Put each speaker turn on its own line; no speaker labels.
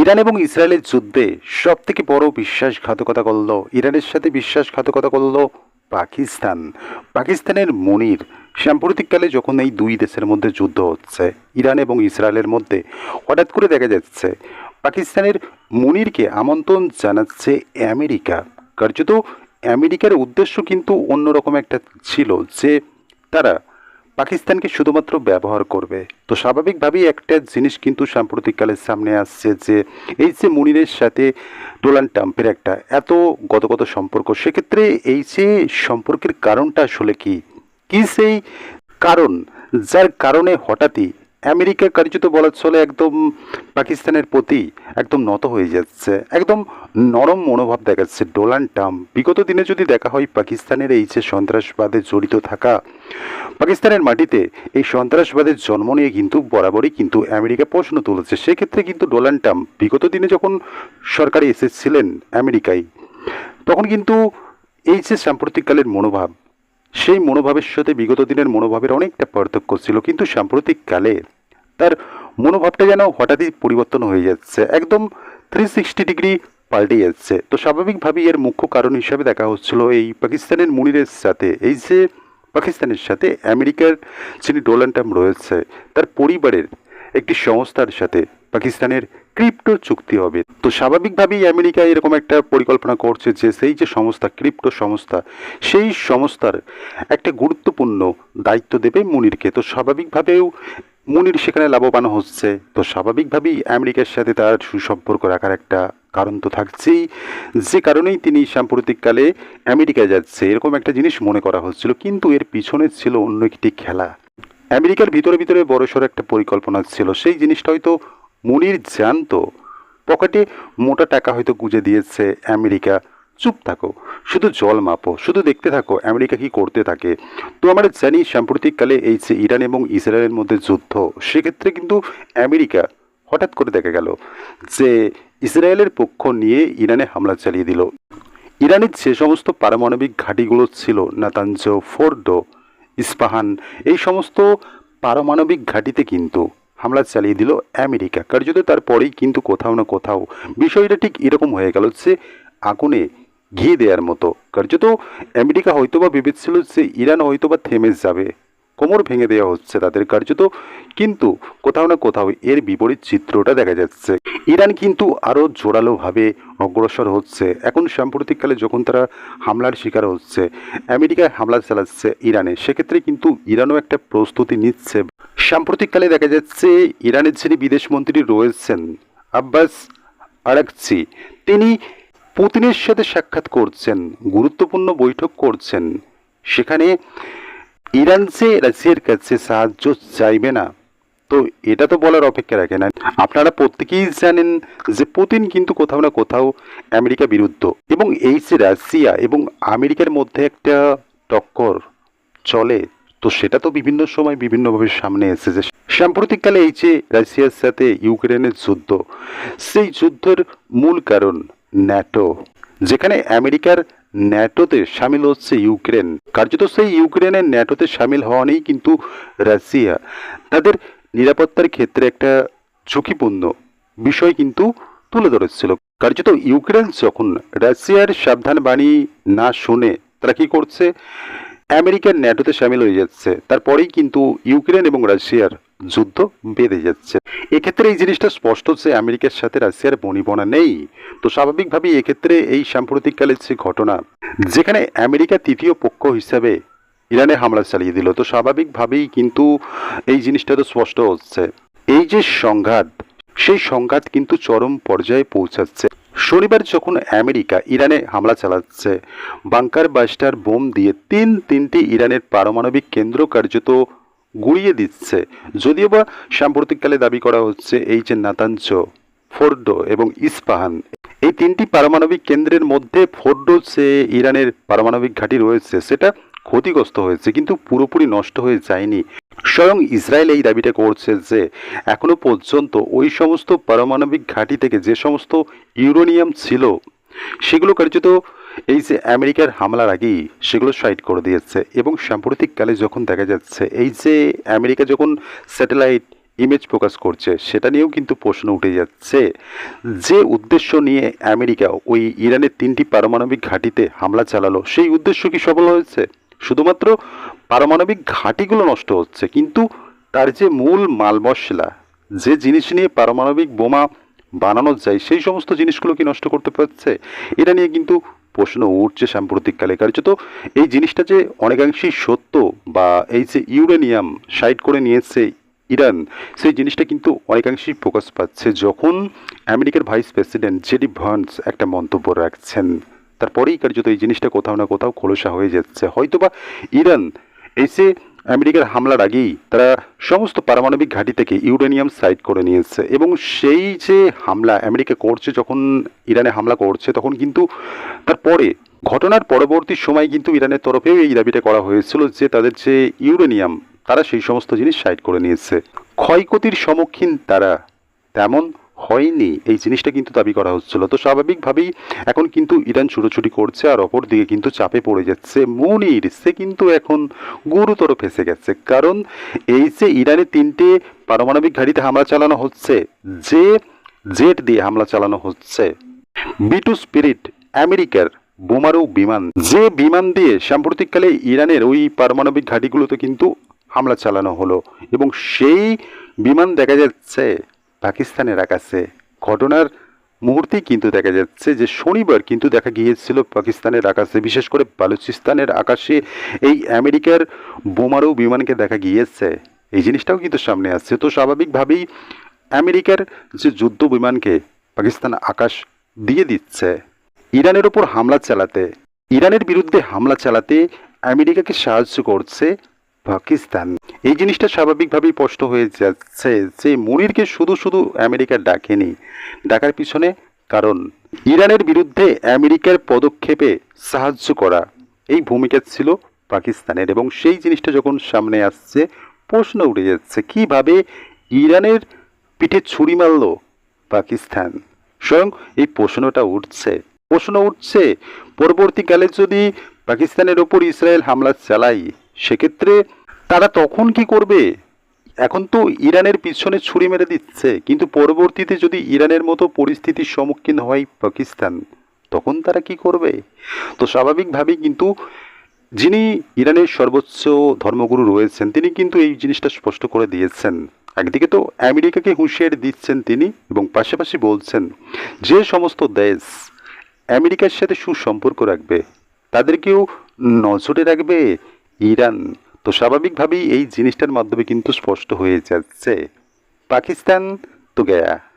Iran এবং ইসরায়েলের যুদ্ধে সব থেকে বড় বিশ্বাসঘাতকতা করল ইরানের সাথে বিশ্বাসঘাতকতা করল পাকিস্তান। পাকিস্তানের মনির সাম্প্রতিককালে যখন এই দুই দেশের মধ্যে যুদ্ধ হচ্ছে, ইরান এবং ইসরায়েলের মধ্যে, হঠাৎ করে দেখা যাচ্ছে পাকিস্তানের মনিরকে আমন্ত্রণ জানাচ্ছে আমেরিকা। কার্যত আমেরিকার উদ্দেশ্য কিন্তু অন্যরকম একটা ছিল যে তারা পাকিস্তানকে শুধুমাত্র ব্যবহার করবে। তো স্বাভাবিকভাবেই একটা জিনিস কিন্তু সাম্প্রতিককালের সামনে আসছে যে, এই যে মুনিরের সাথে ডোনাল্ড ট্রাম্পের একটা এত গতগত সম্পর্ক, সেক্ষেত্রে এই যে সম্পর্কের কারণটা আসলে কি? কি সেই কারণ? যার কারণে হঠাৎই আমেরিকা কার্যত বলা চলে একদম পাকিস্তানের প্রতি একদম নত হয়ে যাচ্ছে, একদম নরম মনোভাব দেখাচ্ছে ডোনাল্ড ট্রাম্প। বিগত দিনে যদি দেখা হয় পাকিস্তানের এই যে সন্ত্রাসবাদে জড়িত থাকা, পাকিস্তানের মাটিতে এই সন্ত্রাসবাদের জন্ম নিয়ে কিন্তু বরাবরই কিন্তু আমেরিকা প্রশ্ন তুলেছে। সেক্ষেত্রে কিন্তু ডোনাল্ড ট্রাম্প বিগত দিনে যখন সরকারে এসেছিলেন আমেরিকায়, তখন কিন্তু এই যে সাম্প্রতিককালের মনোভাব, সেই মনোভাবের সাথে বিগত দিনের মনোভাবের অনেকটা পার্থক্য ছিল। কিন্তু সাম্প্রতিককালে তার মনোভাবটা যেন হঠাৎই পরিবর্তন হয়ে যাচ্ছে, একদম থ্রি সিক্সটি ডিগ্রি পাল্টে যাচ্ছে। তো স্বাভাবিকভাবেই এর মুখ্য কারণ হিসাবে দেখা হচ্ছিল এই পাকিস্তানের মুনিরের সাথে, এই যে পাকিস্তানের সাথে আমেরিকার যিনি ডোনাল্ড ট্রাম্প রয়েছে, তার পরিবারের একটি সংস্থার সাথে পাকিস্তানের ক্রিপ্টো চুক্তি হবে। তো স্বাভাবিকভাবেই আমেরিকা এরকম একটা পরিকল্পনা করছে যে সেই যে সংস্থা ক্রিপ্টো সংস্থা, সেই সংস্থার একটা গুরুত্বপূর্ণ দায়িত্ব দেবে মুনিরকে। তো স্বাভাবিকভাবেও মুনির সেখানে লাভবান হচ্ছে। তো স্বাভাবিকভাবেই আমেরিকার সাথে তার সুসম্পর্ক রাখার একটা কারণ তো থাকছেই। যে কারণেই তিনি সাম্প্রতিককালে আমেরিকায় যাচ্ছে, এরকম একটা জিনিস মনে করা হচ্ছিল, কিন্তু এর পিছনে ছিল অন্য একটি খেলা। আমেরিকার ভিতরে ভিতরে বড়সড় একটা পরিকল্পনা ছিল। সেই জিনিসটা হয়তো মুনির জানতো পকেটে মোটা টাকা হয়তো গুঁজে দিয়েছে আমেরিকা। চুপ থাকো, শুধু জল মাপো, শুধু দেখতে থাকো আমেরিকা কি করতে থাকে। তো আমরা জানি সাম্প্রতিককালে এই যে ইরান এবং ইসরায়েলের মধ্যে যুদ্ধ, সেক্ষেত্রে কিন্তু আমেরিকা হঠাৎ করে দেখা গেল যে ইসরায়েলের পক্ষ নিয়ে ইরানে হামলা চালিয়ে দিল। ইরানের যে সমস্ত পারমাণবিক ঘাঁটিগুলো ছিল নাতাঞ্জ ফোর্ডো, ইস্পাহান, এই সমস্ত পারমাণবিক ঘাঁটিতে কিন্তু হামলা চালিয়ে দিল আমেরিকা। কার্যত তারপরেই কিন্তু কোথাও না কোথাও বিষয়টা ঠিক এরকম হয়ে গেল সে আগুনে ঘি দেওয়ার মতো। কার্যত আমেরিকা হয়তোবা ভেবেছিল যে ইরান হয়তোবা থেমে যাবে। কোমর ভেঙে দেওয়া হচ্ছে তাদের। কার্যত কিন্তু কোথাও না কোথাও এর বিপরীত চিত্রটা দেখা যাচ্ছে। ইরান কিন্তু আরও জোরালোভাবে অগ্রসর হচ্ছে। এখন সাম্প্রতিককালে যখন তারা হামলার শিকার হচ্ছে, আমেরিকায় হামলা চালাচ্ছে ইরানে, সেক্ষেত্রে কিন্তু ইরানও একটা প্রস্তুতি নিচ্ছে। সাম্প্রতিককালে দেখা যাচ্ছে ইরানের যিনি বিদেশমন্ত্রী রয়েছেন, আব্বাস আরাকচি, তিনি পুতিনের সাথে সাক্ষাৎ করছেন, গুরুত্বপূর্ণ বৈঠক করছেন। সেখানে ইরান যে রাশিয়ার কাছে সাহায্য চাইবে না তো এটা তো বলার অপেক্ষা রাখে না। আপনারা প্রত্যেকেই জানেন যে পুতিন কিন্তু কোথাও না কোথাও আমেরিকা বিরুদ্ধ। এবং এই যে রাশিয়া এবং আমেরিকার মধ্যে একটা টক্কর চলে, তো সেটা তো বিভিন্ন সময় বিভিন্নভাবে সামনে এসেছে। সাম্প্রতিককালে এই যে রাশিয়ার সাথে ইউক্রেনের যুদ্ধ, সেই যুদ্ধের মূল কারণ ন্যাটো, যেখানে আমেরিকার ন্যাটোতে সামিল হচ্ছে ইউক্রেন। কার্যত সেই ইউক্রেনের ন্যাটোতে সামিল হওয়া নেই কিন্তু রাশিয়া। তাদের নিরাপত্তার ক্ষেত্রে একটা ঝুঁকিপূর্ণ বিষয় কিন্তু তুলে ধরেছিল। কার্যত ইউক্রেন যখন রাশিয়ার সাবধান বাণী না শুনে তারা কি করছে? আমেরিকার ন্যাটোতে সামিল হয়ে যাচ্ছে। তারপরেই কিন্তু ইউক্রেন এবং রাশিয়ার যুদ্ধ বেঁধে যাচ্ছে। এক্ষেত্রে এই জিনিসটা স্পষ্ট যে আমেরিকার সাথে রাশিয়ার বনিবনা নেই। তো স্বাভাবিকভাবেই এক্ষেত্রে এই সাম্প্রতিককালের যে ঘটনা, যেখানে আমেরিকা তৃতীয় পক্ষ হিসাবে ইরানে হামলা চালিয়ে দিল। তো স্বাভাবিকভাবেই কিন্তু এই জিনিসটা তো স্পষ্ট হচ্ছে। এই যে সংঘাত, সেই সংঘাত কিন্তু চরম পর্যায়ে পৌঁছাচ্ছে। শনিবার যখন আমেরিকা ইরানে হামলা চালাচ্ছে, বাংকার বাস্টার বোম দিয়ে তিন তিনটি ইরানের পারমাণবিক কেন্দ্র কার্যত গুড়িয়ে দিচ্ছে। যদিও বা সাম্প্রতিককালে দাবি করা হচ্ছে এই যে নাতাঞ্চ ফোর্ডো এবং ইস্পাহান, এই তিনটি পারমাণবিক কেন্দ্রের মধ্যে ফোর্ডো যে ইরানের পারমাণবিক ঘাঁটি রয়েছে। সেটা ক্ষতিগ্রস্ত হয়েছে, কিন্তু পুরোপুরি নষ্ট হয়ে যায়নি। স্বয়ং ইসরায়েল এই দাবিটা করছে যে, এখনও পর্যন্ত ওই সমস্ত পারমাণবিক ঘাঁটি থেকে যে সমস্ত ইউরোনিয়াম ছিল, সেগুলো কার্যত এই যে আমেরিকার হামলার আগেই সেগুলো সাইড করে দিয়েছে। এবং সাম্প্রতিককালে যখন দেখা যাচ্ছে, এই যে আমেরিকা যখন স্যাটেলাইট ইমেজ প্রকাশ করছে, সেটা নিয়েও কিন্তু প্রশ্ন উঠে যাচ্ছে যে, উদ্দেশ্য নিয়ে আমেরিকা ওই ইরানের তিনটি পারমাণবিক ঘাঁটিতে হামলা চালালো, সেই উদ্দেশ্য কি সফল হয়েছে? শুধুমাত্র পারমাণবিক ঘাঁটিগুলো নষ্ট হচ্ছে, কিন্তু তার যে মূল মাল মশলা যে জিনিস নিয়ে পারমাণবিক বোমা বানানো যায়, সেই সমস্ত জিনিসগুলো কি নষ্ট করতে পারছে? এটা নিয়ে কিন্তু প্রশ্ন উঠছে সাম্প্রতিককালে। কার্যত এই জিনিসটা যে অনেকাংশেই সত্য বা এই যে ইউরেনিয়াম সাইড করে নিয়েছে ইরান, সেই জিনিসটা কিন্তু অনেকাংশেই প্রকাশ পাচ্ছে। যখন আমেরিকার ভাইস প্রেসিডেন্ট জেডি ভান্স একটা মন্তব্য রাখছেন তারপরেই কার্যত এই জিনিসটা কোথাও না কোথাও খোলসা হয়ে যাচ্ছে। হয়তোবা ইরান এসে আমেরিকার হামলার আগেই তারা সমস্ত পারমাণবিক ঘাঁটি থেকে ইউরেনিয়াম সাইড করে নিয়েছে এবং সেই যে হামলা আমেরিকা করছে, যখন ইরানে হামলা করছে, তখন কিন্তু তারপরে, ঘটনার পরবর্তী সময় কিন্তু ইরানের তরফেও এই দাবিটা করা হয়েছিল যে তাদের যে ইউরেনিয়াম, তারা সেই সমস্ত জিনিস সাইড করে নিয়েছে। ক্ষয়ক্ষতির সম্মুখীন তারা তেমন হয়নি। এই জিনিসটা কিন্তু দাবি করা হচ্ছিল। তো স্বাভাবিকভাবেই এখন কিন্তু ইরান ছুটোছুটি করছে আর অপর দিকে কিন্তু চাপে পড়ে যাচ্ছে মুনির। সে কিন্তু এখন গুরুতর ফেসে গেছে। কারণ এই যে ইরানে তিনটে পারমাণবিক ঘাঁটিতে হামলা চালানো হচ্ছে, যে জেট দিয়ে হামলা চালানো হচ্ছে, বিটু স্পিরিট, আমেরিকার বোমারু বিমান, যে বিমান দিয়ে সাম্প্রতিককালে ইরানের ওই পারমাণবিক ঘাঁটিগুলোতে কিন্তু হামলা চালানো হলো এবং সেই বিমান দেখা যাচ্ছে পাকিস্তানের আকাশে ঘটনার মুহূর্তেই কিন্তু দেখা যাচ্ছে যে শনিবার কিন্তু দেখা গিয়েছিল পাকিস্তানের আকাশে, বিশেষ করে বালুচিস্তানের আকাশে এই আমেরিকার বোমারু বিমানকে দেখা গিয়েছে। এই জিনিসটাও কিন্তু সামনে আসছে। তো স্বাভাবিকভাবেই আমেরিকার যে যুদ্ধ বিমানকে পাকিস্তান আকাশ দিয়ে দিচ্ছে, ইরানের ওপর হামলা চালাতে, ইরানের বিরুদ্ধে হামলা চালাতে আমেরিকাকে সাহায্য করছে পাকিস্তান। এই জিনিসটা স্বাভাবিকভাবেই স্পষ্ট হয়ে যাচ্ছে যে মুনিরকে শুধু শুধু আমেরিকা ডাকেনি, ডাকার পিছনে কারণ ইরানের বিরুদ্ধে আমেরিকার পদক্ষেপে সাহায্য করা এই ভূমিকা ছিল পাকিস্তানের এবং সেই জিনিসটা যখন সামনে আসছে, প্রশ্ন উঠে যাচ্ছে, কীভাবে ইরানের পিঠে ছুরি মারল পাকিস্তান? স্বয়ং এই প্রশ্নটা উঠছে। প্রশ্ন উঠছে, পরবর্তীকালে যদি পাকিস্তানের ওপর ইসরায়েল হামলা চালায় সেক্ষেত্রে তারা তখন কি করবে? এখন তো ইরানের পিছনে ছুরি মেরে দিচ্ছে, কিন্তু পরবর্তীতে যদি ইরানের মতো পরিস্থিতির সম্মুখীন হয় পাকিস্তান, তখন তারা কি করবে? তো স্বাভাবিকভাবেই কিন্তু যিনি ইরানের সর্বোচ্চ ধর্মগুরু রয়েছেন, তিনি কিন্তু এই জিনিসটা স্পষ্ট করে দিয়েছেন। একদিকে তো আমেরিকাকে হুঁশিয়ারি দিচ্ছেন তিনি এবং পাশাপাশি বলছেন, যে সমস্ত দেশ আমেরিকার সাথে সুসম্পর্ক রাখবে, তাদেরকেও নজরে রাখবে ইরান তো স্বাভাবিকভাবেই এই জিনিসটার মাধ্যমে কিন্তু স্পষ্ট হয়ে যাচ্ছে। পাকিস্তান তো গয়া।